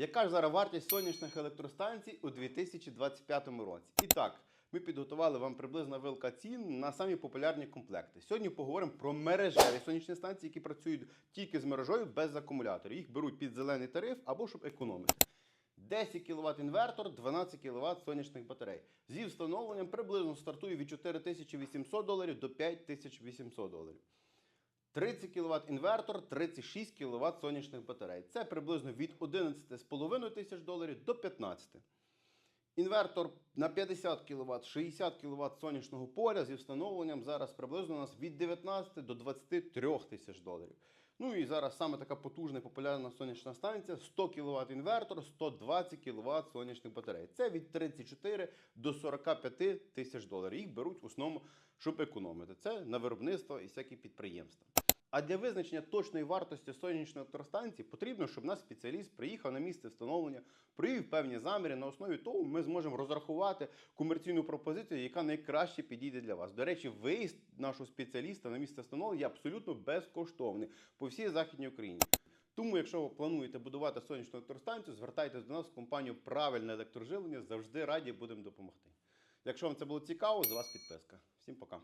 Яка ж зараз вартість сонячних електростанцій у 2025 році? І так, ми підготували вам приблизна вилка цін на самі популярні комплекти. Сьогодні поговоримо про мережеві сонячні станції, які працюють тільки з мережою без акумуляторів. Їх беруть під зелений тариф або щоб економити. 10 кВт інвертор, 12 кВт сонячних батарей. Зі встановленням приблизно стартує від 4800 доларів до 5800 доларів. 30 кВт інвертор, 36 кВт сонячних батарей. Це приблизно від 11,5 тисяч доларів до 15. Інвертор на 50 кВт, 60 кВт сонячного поля зі встановленням зараз приблизно у нас від 19 до 23 тисяч доларів. Ну і зараз саме така потужна і популярна сонячна станція 100 кВт інвертор, 120 кВт сонячних батарей. Це від 34 до 45 тисяч доларів. Їх беруть в основному, щоб економити. Це на виробництво і всякі підприємства. А для визначення точної вартості сонячної електростанції потрібно, щоб наш спеціаліст приїхав на місце встановлення, провів певні заміри. На основі того ми зможемо розрахувати комерційну пропозицію, яка найкраще підійде для вас. До речі, виїзд нашого спеціаліста на місце встановлення є абсолютно безкоштовний по всій західній Україні. Тому, якщо ви плануєте будувати сонячну електростанцію, звертайтесь до нас в компанію Правильне електроживлення. Завжди раді будемо допомогти. Якщо вам це було цікаво, з вас підписка. Всім пока.